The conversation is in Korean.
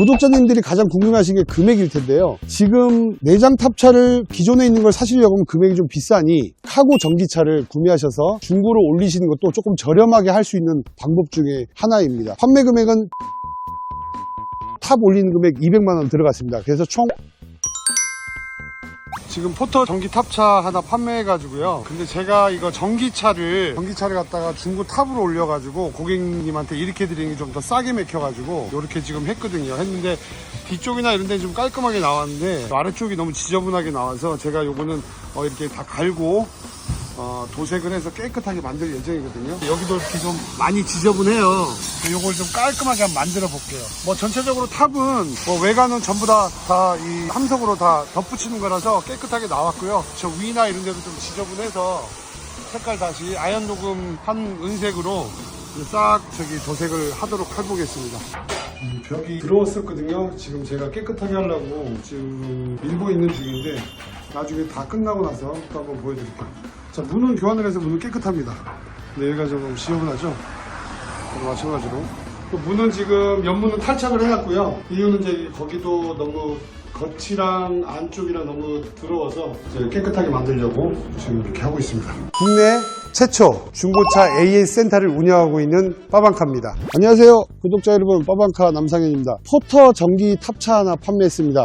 구독자님들이 가장 궁금해하신 게 금액일 텐데요. 지금 내장 탑차를 기존에 있는 걸 사시려고 하면 금액이 좀 비싸니 카고 전기차를 구매하셔서 중고로 올리시는 것도 조금 저렴하게 할 수 있는 방법 중에 하나입니다. 판매 금액은 탑 올리는 금액 200만 원 들어갔습니다. 그래서 총 지금 포터 전기 탑차 하나 판매해가지고요. 근데 제가 이거 전기차를 전기차를 갖다가 중고 탑으로 올려가지고 고객님한테 이렇게 드리는 게 좀 더 싸게 맥혀가지고 이렇게 지금 했거든요. 했는데 뒤쪽이나 이런 데좀 깔끔하게 나왔는데 아래쪽이 너무 지저분하게 나와서 제가 요거는 어, 이렇게 다 갈고 어, 도색을 해서 깨끗하게 만들 예정이거든요. 여기도 이렇게 좀 많이 지저분해요. 요걸 좀 깔끔하게 한번 만들어 볼게요. 뭐 전체적으로 탑은 뭐 외관은 전부 다 다 이 함석으로 다 덧붙이는 거라서 깨끗하게 나왔고요. 저 위나 이런 데도 좀 지저분해서 색깔 다시 아연 녹음 한 은색으로 싹 저기 도색을 하도록 해보겠습니다. 이 벽이 더러웠었거든요. 지금 제가 깨끗하게 하려고 지금 밀고 있는 중인데 나중에 다 끝나고 나서 또 한번 보여드릴게요. 자 문은 교환을 해서 문은 깨끗합니다. 근데 여기가 좀 지저분하죠? 그거 마찬가지로 또 문은 지금 옆문은 탈착을 해놨고요. 이유는 이제 거기도 너무 겉이랑 안쪽이랑 너무 더러워서 이제 깨끗하게 만들려고 지금 이렇게 하고 있습니다. 국내 최초 중고차 AS 센터를 운영하고 있는 빠방카입니다. 안녕하세요. 구독자 여러분, 빠방카 남상현입니다. 포터 전기 탑차 하나 판매했습니다.